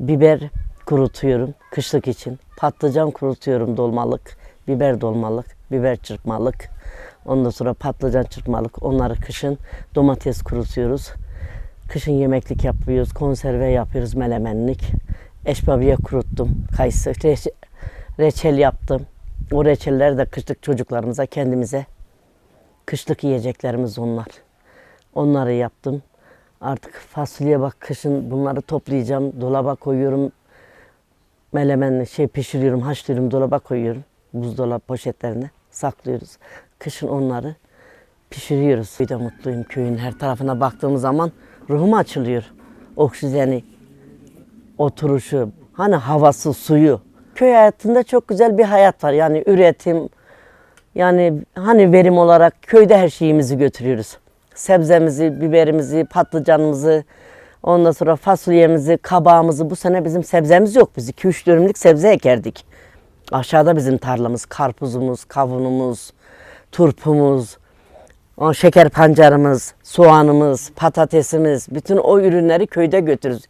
biber kurutuyorum kışlık için. Patlıcan kurutuyorum dolmalık, biber dolmalık, biber çırpmalık. Ondan sonra patlıcan çırpmalık. Onları kışın domates kurutuyoruz. Kışın yemeklik yapıyoruz, konserve yapıyoruz, melemenlik. Eşbabiye kuruttum, kayısı, reçe- reçel yaptım. O reçelleri de kışlık çocuklarımıza, kendimize kışlık yiyeceklerimiz onlar. Onları yaptım. Artık fasulye bak kışın bunları toplayacağım, dolaba koyuyorum. Melemen şey pişiriyorum, haşlıyorum, dolaba koyuyorum. Buzdolabı poşetlerine saklıyoruz. Kışın onları pişiriyoruz. Bir de mutluyum köyün her tarafına baktığım zaman ruhum açılıyor. Oksijeni, oturuşu, hani havası, suyu. Köy hayatında çok güzel bir hayat var. Yani üretim, yani hani verim olarak köyde her şeyimizi götürüyoruz. Sebzemizi, biberimizi, patlıcanımızı, ondan sonra fasulyemizi, kabağımızı. Bu sene bizim sebzemiz yok. Biz 2-3 dönümlük sebze ekerdik. Aşağıda bizim tarlamız, karpuzumuz, kavunumuz, turpumuz, o şeker pancarımız, soğanımız, patatesimiz, bütün o ürünleri köyde götürürüz.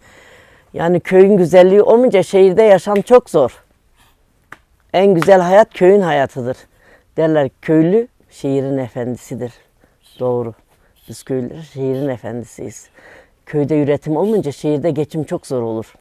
Yani köyün güzelliği olmayınca şehirde yaşam çok zor. En güzel hayat köyün hayatıdır. Derler köylü şehrin efendisidir. Doğru. Biz köylüler şehrin efendisiyiz. Köyde üretim olmayınca şehirde geçim çok zor olur.